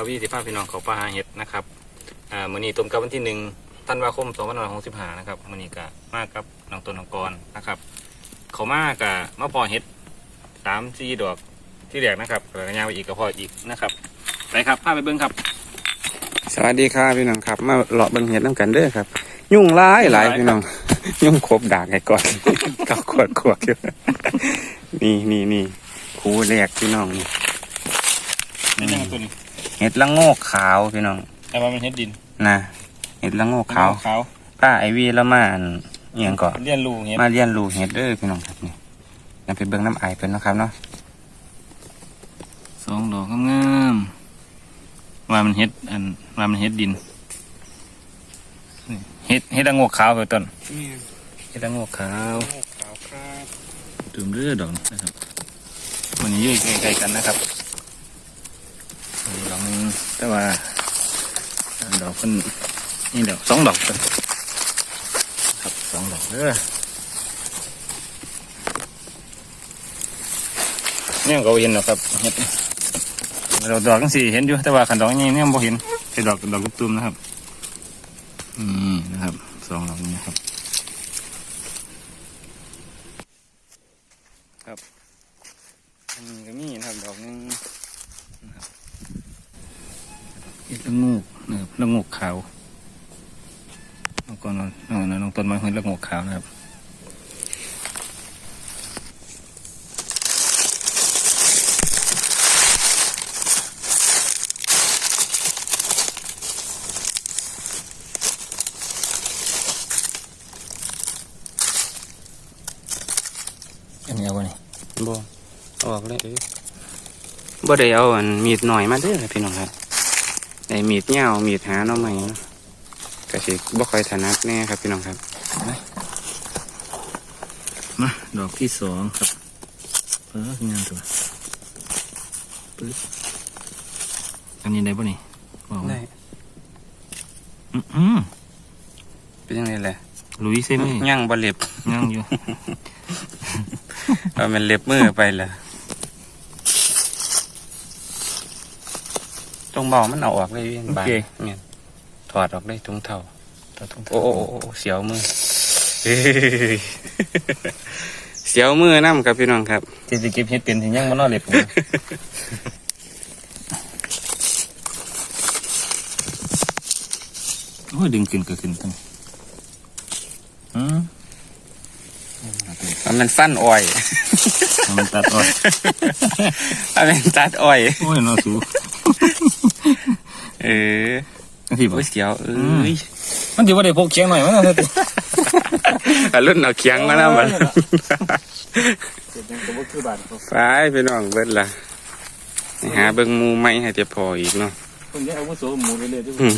าบาวีสิพาพี่น้องเขาปลาหาเห็ดนะครับอ่ามื้อนี้ตรงกับวันที่หนึ่งธันวาคม2565นะครับมื้อนี้ก็มากับน้องต้นน้องกรนะครับ เขามากับมาพอเห็ดสามสี่ดอกที่แรกนะครับแล้วก็ย่างไปอีกก็พออีกนะครับไปครับพาไปเบิ้งครับ สวัสดีครับพี่น้องครับ มาเลาะเบิ่งเห็ดน้ำกันเด้อครับ ยุ่งหลายหลายพี่น้อง ยุ่งครบดากไงก่อนเก้าขวดขวดอยู่นี่นี่นี่คูแรกพี่น้องนี่นี่ยังตัวนี้ เห็ดละโงกขาวพี่น้องแต่ว่ามันเห็ดดินนะเห็ดละโงกขาวขาวป้าไอวีแล้วมาอันเอียงก่อนเลี้ยนรูเห็ดมาเรียนรู้เห็ดเด้อพี่น้องครับนี่ยังไปเบิ่งน้ำไอายเพิ่นเนาะครับเนาะสองดอกงามๆว่ามันเห็ดอันว่ามันเห็ดดินนี่เห็ดเห็ดละโงกขาวไปต้นเห็ดละโงกขาวขาวครับตื่มเรือดอกนะครับมันยืดใกล้ๆกันนะครับดอกหนึง แต่ว่าดอกเพิ่นนี่ดอกสองดอกเพิ่นครับสองดอกเด้อเนี่ยก็เห็นหรอกครับเห็ดดอกดอกทั้งสี่เห็นอยู่แต่ว่าขันดอกนี้เนี่ยบ่เห็นเป็นดอกดอกตุ้มนะครับ อืมนะครับสองดอกนี้นะครับอันนี้ก็มีนะครับดอกหนึงนะครับ เห็ดละงูกนะครับละงูกขาวน้องก่อนน้องน้องต้นไม้เห็ดละงูกขาวนะครับอันนี้เอาไว้นี่บ่ออกเลยเอ้ยบ่ได้เอาอันมีดหน่อยมาเด้อพี่น้องครับ ได้มีดยาวมีดหาหน่อใหม่เนาะก็สิบ่ค่อยถนัดแน่ครับพี่น้องครับ มาดอกที่สองครับเอองามตัวปึ๊บอันนี้ได้ปะนี่บอกได้อืมอืมเป็นยังไงแหละลุยใช่ไหมย่างบ่เล็บยังอยู่เอามันเล็บมือไปละตร งเบามันเอาออกเลยบานเนี่ยถอดออกได้ถุงเท่าตัวทุ่งโอ้โอ้โอ้โอ้เสียวมือเฮ้ยเสียวมือน้ำครับพี่น้องครับที่จะเก็บเห็ดเป็นถึงยังมันนอเล็บอยู่โอ้ยดึงขึ้นก็ขึ้นตั้งอืมมันฟันอ้อยให้มันตัดออกมันเป็นตัดอ้อย โอ้ยน่าสู เออที่บอโอ้ยเสียวเอ้ยมันถือว่าได้พกเคียงหน่อยมั้งนะอะรุ่นเอาเคียงมาแล้วมันเจ็ดยังก็คือบาทเขาไปพี่น้องเบิดละหาเบิ่งหมูไม้ให้จะพออีกเนาะคนนี้เอาวุโสหมูไปเลยด้วยอืม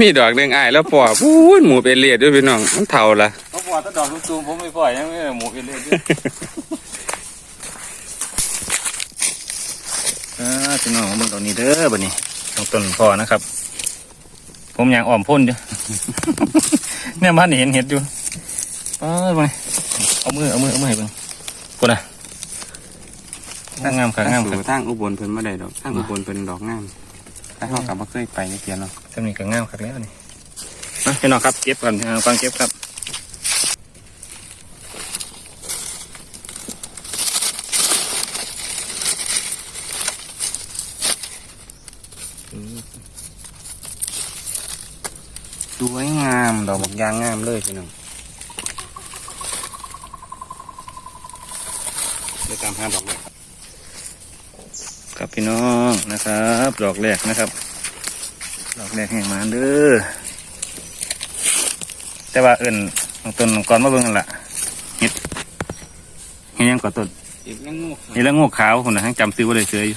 มีดอกหนึ่งอ้ายแล้วปอพูดหมูเป็นเลียดด้วยพี่น้องมันเท่าละเขาบอกถ้าดอกตูมผมไม่ปล่อยยังไม่หมูไปเลยด้วยอ่า พี่น้องเบิ่งตอนนี้เด้อบัดนี้ตรงต้นพอนะครับ ผมอยากอ่อมพ่นอยู่เนี่ยบ้านนี่เห็นเห็ดอยู่เออไปเอามือเอามือเอามือให้เบิ่งกูนะงามครับงามครับสู่ทางอุบลเพิ่นมาได้ดอกทางอุบลเพิ่นดอกงามถ้าเฮากลับมาเคยไปนี่เพียนเนาะจำนี้ก็งามครับแล้วนี่มาพี่น้องครับเก็บก่อนเอาฟังเก็บครับ สวยงามดอกบัก ยางงามเลยพี่น้องไปตามหาดอกเลยครับพี่น้องนะครับ ดอกแรกนะครับ ดอกแรกแห่งมาเด้อแต่ว่าเอิ่นของต้นก่อนมาเบิ่งกันละเห็ดเห็ดหยังก่อนต้นอีกแล้วงูเห็ดละโงกขาวคนน่ะทั้งจำซื้อว่าเลยเสืออยู่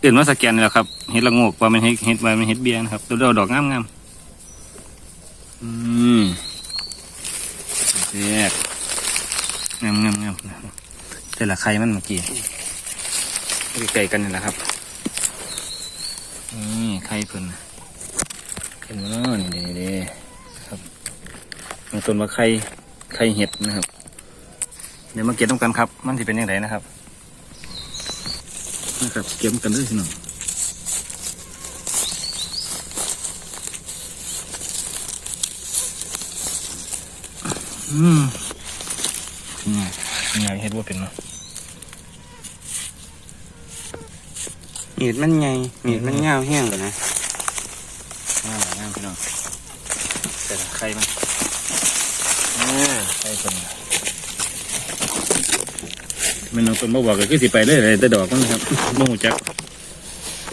เอื่นว่าสแกนนี่แหละครับเห็ดละโงกว่ามันเห็ดเห็ดว่ามันเห็ดเบี้ยนะครับตัวเดียวดอกงามงามๆอืมแรกงามงามงามแต่ ละไข่มันเมื่อกี้ใกล้ๆกันนี่แหละครับนี่ไข่เพิ่นเห็นมั้ยนี่เด้ครับมันต้นว่าไข่ไข่เห็ดนะครับ เดี๋ยวมาเก็บต้องกันครับ มันจะเป็นยังไงนะครับนะครับเก็บกันเลยพี่น้องอืมนี่ไงเฮ็ดว่าเป็นเนาะ มีดมันใหญ่มีดมันยาวแห้งเลยนะงามงามพี่น้องแต่ละไข่มันอ่าไข่คนแมันเอาคนมาบอกก็คือสิไปเลยเลยแต่ดอกมันนะครับบ่หูจัก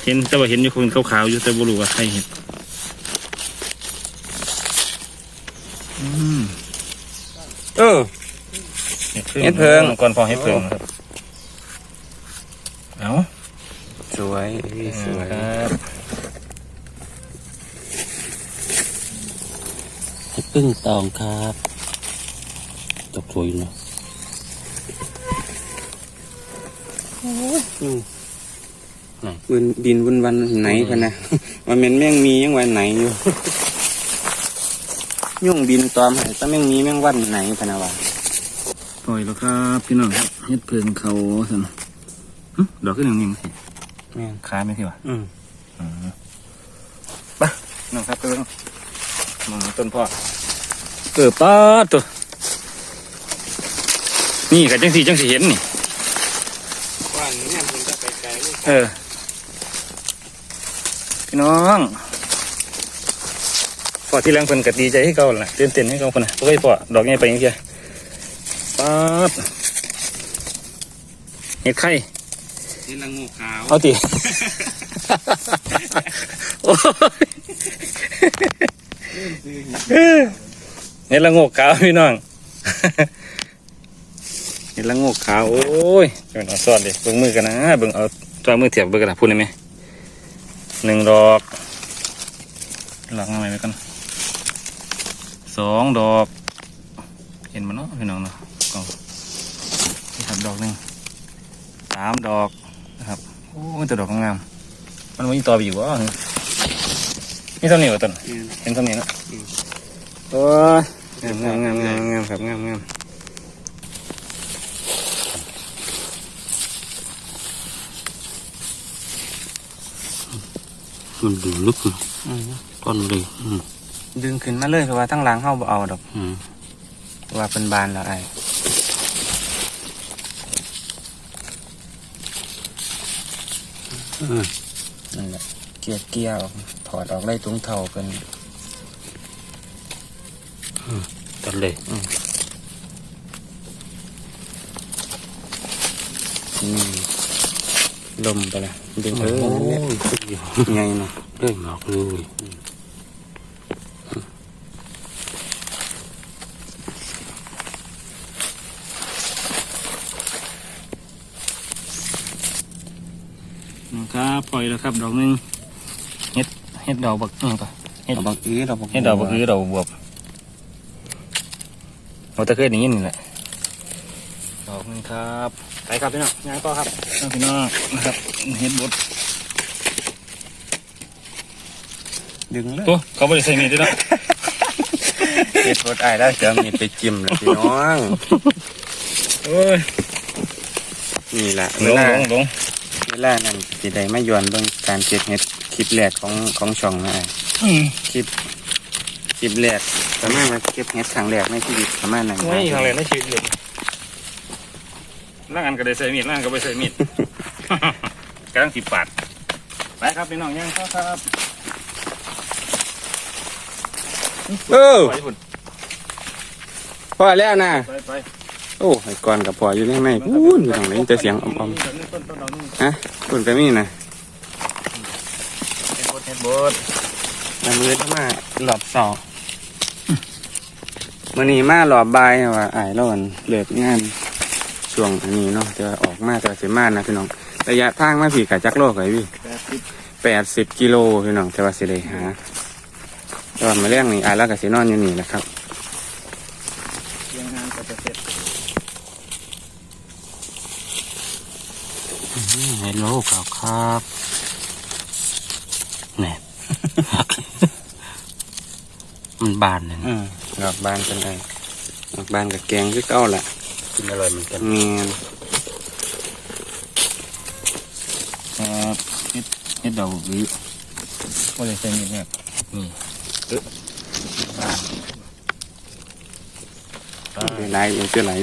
เห็นแต่ว่าเห็นอยู่คนขาวๆอยู่แต่บ่รู้ว่าใครเห็นอืมเออเห็ดเพิงก่อนพอเห็ดเพิงนะครับเอา สวย สวยครับเห็ดพึ่งตองครับดอกสวยเนาะวินดินวนวันไหนพะนะมันเป็นแม่งมียังวันไหนอยู่ยุ่งบินตอมให้ถ้าแม่งมีแม่งวันไหนพะนะวะปล่อยแล้วครับ พี่น้องครับเห็ดเพิงเขาสันหึดอกขึ้นหนึ่งนิ่งสิ แม่งคล้ายไหมพี่วะอืมอืมไปน้องครับไปเบิ่งมองต้นพ่อเกิดป้าดตัว นี่กับจังสีจังสีเห็นนี่วันนี้ผมจะไปไกลเลยเออ พี่น้องพอที่แรงเพิ่นก็ดีใจให้เขาแหละตื่นเต้นให้เขาคนน่ะโอ้ยพ่อดอกนี้ไปยังเพียป๊าดเห็ดไข่ นี่ละงูขาวเอาติ โอ้ยเห็ดละโงกขาวพี่น้อง เห็ดละโงกขาวโอ้ยเป็นเอาซอดดิเบิ่งมือกันนะเบิ่งเอาตัวมือเทียบเบิ่งกันนะพูดได้ไหมหนึ่งดอกหลักอะไรไว้กันสองดอก เห็นมันเนาะพี่น้องเนาะกล่องนี่ครับดอกหนึ่งสามดอกนะครับ โอ้ยแต่ดอกงามๆมันมีต่อไปอยู่วะนี่เท่านี้วะต้นเห็นเท่านี้เนาะโอ้ยงามงามงามงามงามครับงามงามมันดูลึกเนาะอืมก้อนเลยอืมดึงขึ้นมาเลยคือว่าทั้งหลังเข้าบ่เอาดอกอืมว่าเป็นบานแล้วไอ้อืม นั่นแหละเกียร์เกียร์ออกถอดออกได้ถุงเท่าเป็นตัดเลยนี่ลมไปละดึงเอโอ้อนั่นแหละยสุดยอดไงเนาะได้หมากเนะครับปล่อยแล้วครับดอกหนึงเฮ็ดเฮ็ดดอกบักนี่ก่อนเฮ็ดเราบักอื้อเราบักเฮ็ดดอกบักคือดอกบวบเราตะเคยอย่างนี้นี่แหละดอกหนึงครับไปครับพี่น้องงานต่อครับน้องพี่น้องนะครับเฮ็ดบดดึงเลยโอ้เขาบริใส่มีดด้วยเนาะเฮ็ดรถไอ้ายแล้วเสือมีดไปจิ้มแล้วพี่น้องโอ้ยนี่แหละหลเวงลาหลงหลง เวลานั้นสิได้มาย้อนเบิ่งการเก็บเห็ดคลิปแรกของของช่องนะไอ้อืมคลิปคลิปแรกประมาณมาเก็บเห็ดครั้งแรกในชีวิตประมาณนั้นไม่ทางเลยในชีวิตเลยร่างอันก็ได้ใส่มีดร่างก็ไปใส่มีดกำลังสิบปาดไปครับพี่น้องย่างเข้าครับเออไปพุ่นพอแล้วนะไปไป โอ้ไอ้ก่อนกับพออยู่ในไม่พูนอยู่ทางไหนจะเสียงอ่อมๆฮะคุณก็มีนะเฮ็ดบดเฮ็ดบดแล้วมือต้องมาหลอบสองมื่อนี้มาหลอบบ่ายว่าไอ้ายร้อนเลิกงานช่วงอันนี้เนาะจะออกมาแต่ว่าสิมานะพี่น้องระยะทางมาผีกับจักโลกไอ้พี่แปดสิบแปดสิบกิโลพี่น้องแต่ว่าสิได้หาแต่ว่ามาเรื่องนี้อายแล้วก็สินอนอยู่นี่แหละครับ เรียงงานก็จะเสร็จเห็ดโลกครับครับแหน่มันบานเลยอืมดอกบานเป็นไงดอกบานกับแกงคือเก้าแหละกินอร่อยเหมือนกันเมียนดดอกหรือว่าจะใส่เม็ดเนี่ยนี่เออบ้านบ้านหลายๆเออเจอหลา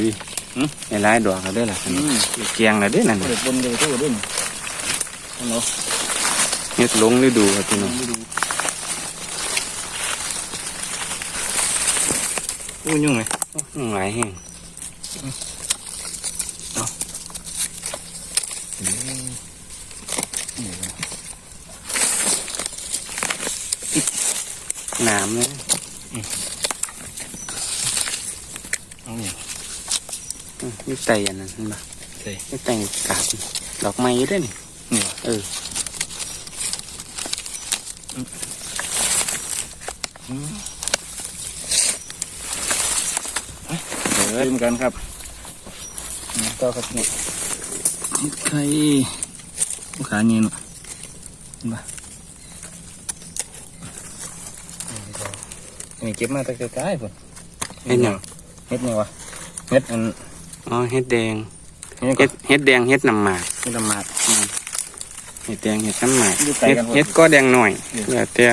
ยวิหืมหลายๆดอกก็ได้อล่ะอืมเกียงแล้วเด้อนั่นเปิดบนเดียวตัวเด่นเอาเนาะเฮ็ดหลงฤดูครับพี่น้องอู้ยุ่งไหมยุ่งหลายแห้งน้ำเลย เอาเนี่ย อืมมีไตอันนั้นเห็นปะใส่มีไตกาบดอกไม้อยู่ด้วยนี่นี่วะเออเริ่มกันครับนี่ต่อครับเนี่ยไข่ลูกขาเนี่ยเนาะเห็นปะนี่เก็บมาตั้งแต่กายพุ่นเฮ็ดหยังเฮ็ดหยังวะเฮ็ดอัน อ๋อเฮ็ดแดงเฮ็ดก็เฮ็ดเฮ็ดแดงเฮ็ดน้ำหมากเฮ็ดละหมาดเฮ็ดแดงเฮ็ดน้ำหมากอยู่ไกลเฮ็ดกันหมดเฮ็ดก็แดงหน่อยเออแล้วแต่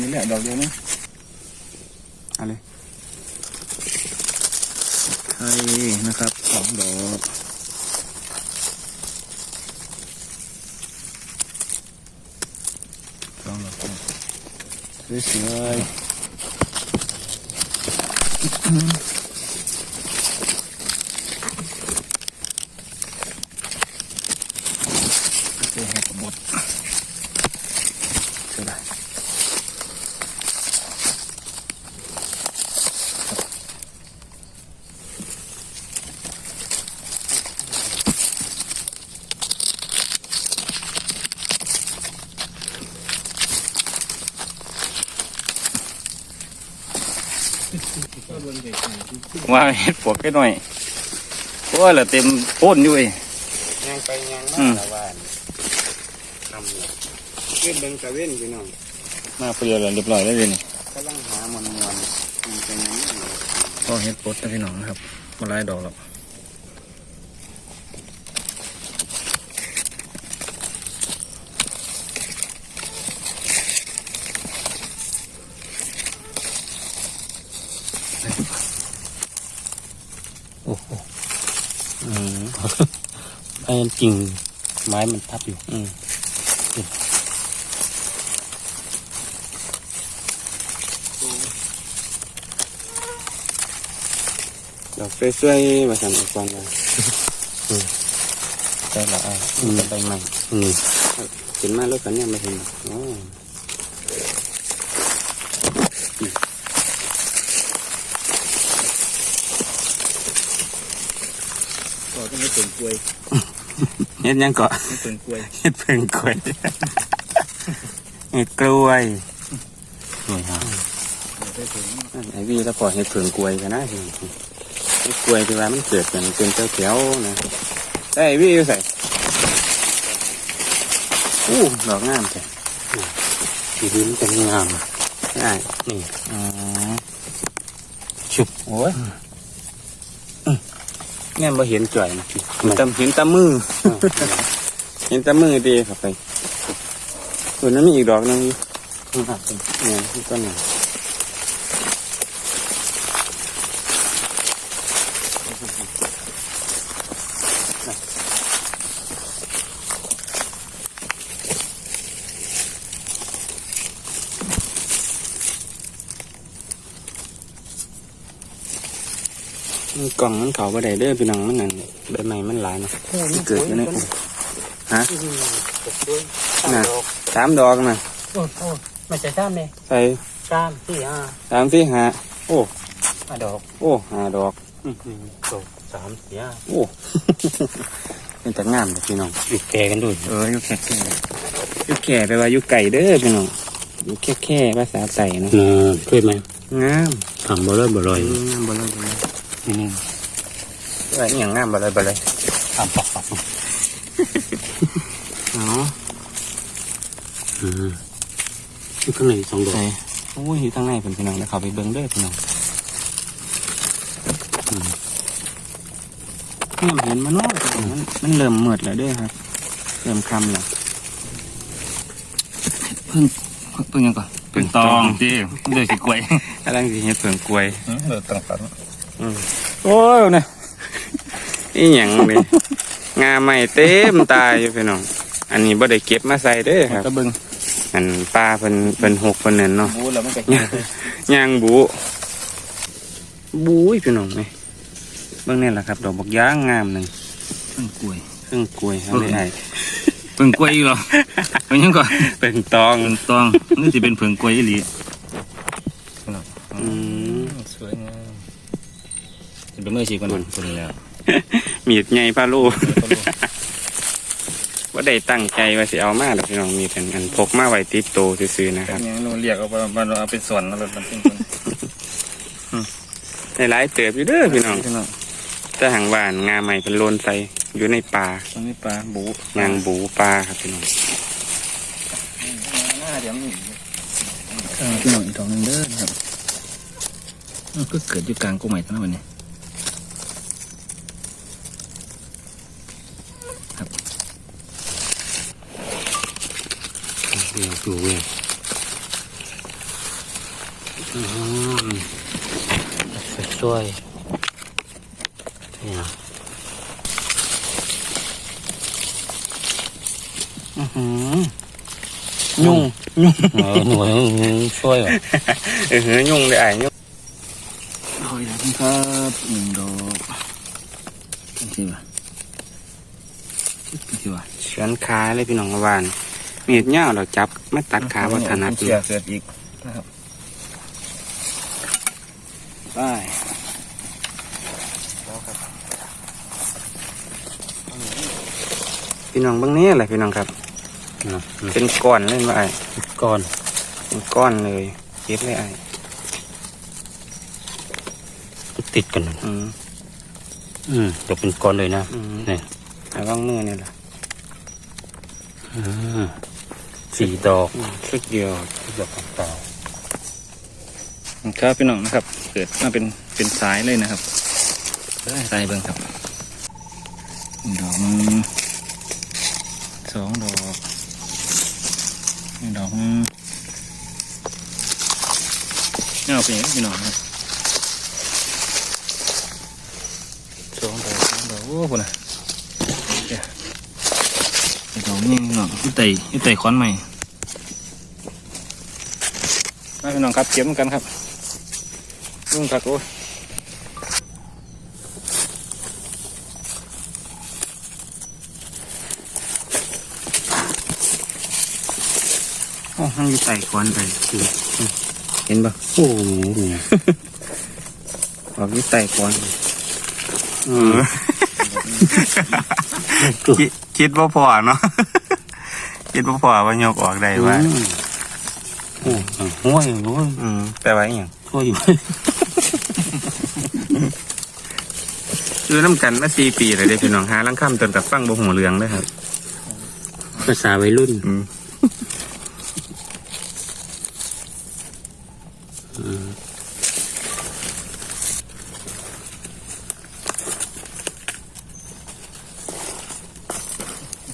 นี่แหละดอกเดียวนี่เอาเลยไข่นะครับสองดอกสองดอกสวยๆเจอเห็ดบดเจอละ ว่าเห็ดปวกแค่หน่อยเพราะว่าเหลือเต็มโพ้นอยู่เอ้ยยางไปยางอืมามละว่านนำเลยเว้นเบิ่งตะเว้นพี่น้องมาเปลี่ยนเรียบร้อยแล้วเลยนี่กำลังหามวนมวนๆมันเป็นหยังไงก็เห็ดปดนะพี่น้องนะครับมาไล่ดอกแล้วโไอ้จริงไม้มันทับอยู่ อืมดอกสวยๆมาสั่นอีกวันละได้ละอะอืมใบใหม่อืมเห็นมาแล้วกันเนี่ยมาเห็นโอ้ก็ต้องไม่เป็นกล้วย เฮ็ดหยังเกาะไม่เป็นกล้วยเฮ็ดเพิ่งกล้วยเฮ็ดกล้วยสวยงามไม่ถึงนั่นไอ้วีแล้วพอเฮ็ดเพิ่งกล้วยกันนะเฮ็ดกล้วยที่ว่ามันเกิดกันเป็นเขียวๆนะได้ไอ้วีอยู่ใส่อู้ดอกงามแท้สีดินจะงามอะได้นี่อ๋อชุบโอ้ย แน่บ่เห็นจ่อยนะเห็นแตาเห็นแตามือ เห็นแตามือดีเข้าไปส่วนนั้นมีอีกดอกหนึงอยู่งามเป็นเนี่ยที่ต้นน่ะมัน กล่องมันเขาบ่ได้เด้อพี่น้องมันนั่นใบไม้มันหลายนะมันเกิดอยู่ในฮะตกด้วยน่ะสามดอกนะโอ้โหไม่ใช่ซ้ำเลยใส่ซ้ำสี่ห้าสามสี่ห้าโอ้ห้าดอก โอ้ห้าดอกหนึ่งสองสามสี่ห้าโอ้เป็นแต่งามเลยพี่น้องอยู่แก่กันด้วยเอออยู่แค่แค่อยู่แค่ไปลว่าอยู่ไก่เด้อพี่น้องอยู่แค่แค่ภาษาไต่นะน่าช่วยไหมงามทำบ่เลยบ่เลยงามบ่เลยบ่เลย อืมเอ้ยอหย่างงามบ่เลยบ่เลยทำปักปักเนาะอืมอยู่ข้างในสองดอกใส่โอ้ยอยู่ทางในเพิ่นพี่น้องแล้วเขาไปเบิ่งเด้อพี่น้องอืมเนี่ยเห็นมาเนาะมันมันเริ่มมืดแล้วเด้อครับ เริ่มค่ำแล้วเพิ่งเพิ่งยังก่อนเพิ่งตองจีเดือดสิกล้วยกำลังสิเฮ็ดเผิงกล้วยเดือดตังฝันอืมโอ้ยเนี่ย อีหยังนี่งาใหม่เต็มตาอยู่พี่น้อง อันนี้บ่ได้เก็บมาใส่เด้อครับตะบึงอันปลาเพิ่นเพิ่นหกเพิ่นนั่นเนาะบูแล้วมันก็ย่างบูบูยพี่น้องนี่เบิ่งนี่แหละครับ ดอกบักย่างงามหนึงเพิ่งกล้วยเครื่องกล้วยเอาได้ไอ้เพิ่งกล้วยอีกเหรอเพิ่งยังก่อนเป็นตองเพิ่งตองนี่จะเป็นเพิ่งกล้วยอีหลีอืมสวยงามเป็นเมื่อชีกันคนแล้ว มีดใหญ่ปลาโลว่าได้ตั้งใจว่าสิเอามาดอกพี่น้องมีเป็นอันพกมาไว้ติดโตวซื่อๆนะครับยังเราเรียกเอาไปมันเอาเป็นส่วนแล้วมันเป็นคนในหลายเติบอยู่เด้อพี่น้องพี่น้องแต่หางบ้านงาใหม่เป็นโลนใส่อยู่ในป่าตอนนี้ปลาบูยางบูปลาครับพี่น้องหน้าเดี๋ยวมีพี่น้องอีกดอกหนึงเด้อครับมันก็เกิดอยู่กลางกูใหม่ทั้งนั้นวันนี้ เดี๋ยวดูเว้ยช่วยเนี่ยอื้อหือยุ่งยุ่งเออหน่วยช่วยว่ะเออหือยุ่งเลยไอ้ยุ่งคอยนะครับหนึ่งดอกนี่สิวะนี่สิวะเฉือนขาเลยพี่น้องวาน มีดเงี้ยวเราจับมาตัดขาวัฒนัดเสียเสียอีกนะครับไปพี่น้องเบางนี้แหละพี่น้องครับนะเป็นก้อนเล่นว่าไอ้ก้อนเป็นก้อนเลยเก็บเลยไอ้ติดกันนะอืมอืมเดี๋ยวเป็นก้อนเลยนะอืมเนี่ยไอ้ว่างมือนี่แหละอืม สี่ดอกอืมสุดเดียวดอกเปล่าครับพี่น้องนะครับ เกิดมาเป็นเป็นสายเลยนะครับได้สายเบิ่งครับหนึ่งดอกหนึ่งสองดอกหนึ่งดอกหนึ่งเอาไปอย่างนี้พี่น้องครับสองดอกสามดอกโอ้โหนะเดี๋ยว อีกดอกนี่พี่น้องยี่ไต่ยี่ไต่ขอนใหม่มาพี่น้องครับเก็บเหมือนกันครับลุงครับโอ้ยโอ้มันอยู่ใต้ก้อนไปคือเห็นปะโอ้โหเนี่ยออกอยู่ใต้ก้อนอืม คิดคิดว่าพอเนาะ คิดว่าพอว่ายกออกได้ว่าอืมโอ้โหห้วยห้วยอืมแปลว่าอหย่างห้วยอยู่คือน้ำกันมาสี่ปีเลยเด้อพี่น้องหาลังค่ำจนกับฟังบ่หัวเรืองเลยครับ ภาษาวัยรุ่น อืม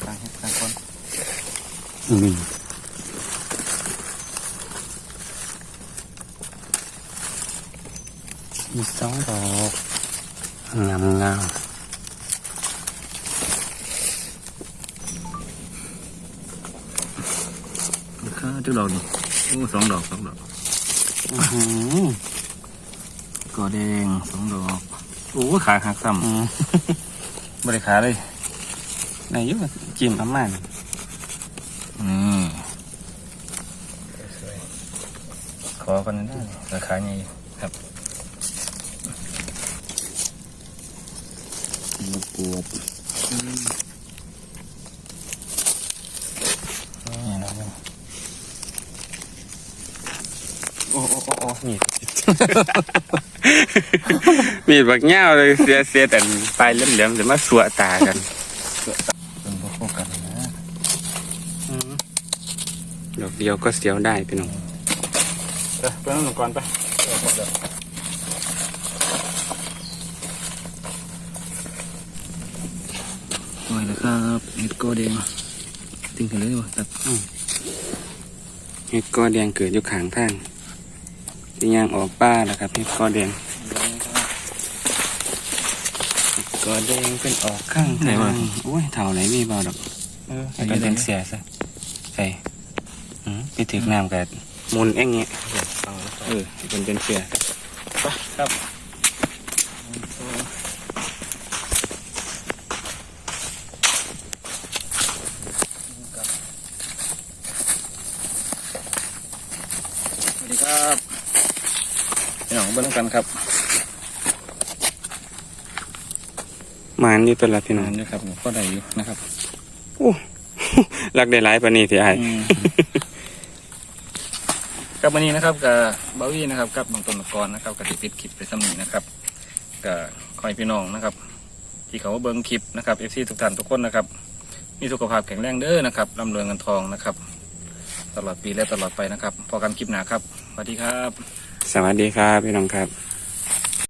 ต่างเฮ็ดต่างคน อืมมีสองดอกงามงาม ข้าจุดดอกนี่โอ้สองดอกสองดอก อื้อหือก อแดงสองดอก โอ้ขาหักซ้อืมำบริขาเลยนายอยุจิ้มอามันนี่ขอกันได้ราคาใหญ่ครับลูกปวดนี่นะโอ้โอ้โอ้โอ้มีด มีดบักเง่าวเลยเสียเสียแต่ปลายเหลี่ยมๆจะมาสัวตากันเป็นพวกพวกกันนะดอกเดียวก็เสียวได้พี่น้องเออไปนั่งหนึ่งก่อนไปโอ้ยนะครับเห็ดโกแดงติ้งกันเลยดีกว่าตัดเห็ดกอแดงเกิดอยู่ข้างทางที่ย่างออกป้าแล้วครับเห็ดกอแดงเห็ดก อแดงเป็นออกข้างทางโอ้ยเท่าไหนมีเบาดอกเออให้กันเป็นเสียซะใส่อืมไปถึกน้ำกับมุนเองเงี้ยเออให้เป็นเป็นเสียครับสวัสดีครับพี่น้องเบิ้ลกันครับ หมานอยู่ตัวละพี่น้องนั่นด้วยครับก็ได้อยู่นะครับโอ้รักได้หลายปานนี้ที่ไอ้ายกับวันนี้นะครับกับบาวี่นะครับกับบางตนกรนะครับกับที่ปิดคลิปไปสำนีนะครับกับคอยพี่น้องนะครับ ที่เขาเบิ้งคลิปนะครับเอฟซีทุกท่านทุกคนนะครับ มีสุขภาพแข็งแรงเด้อนะครับร่ำรวยเงินทองนะครับ ตลอดปีและตลอดไปนะครับพอกันคลิปหนาครับสวัสดีครับ สวัสดีครับพี่น้องครับ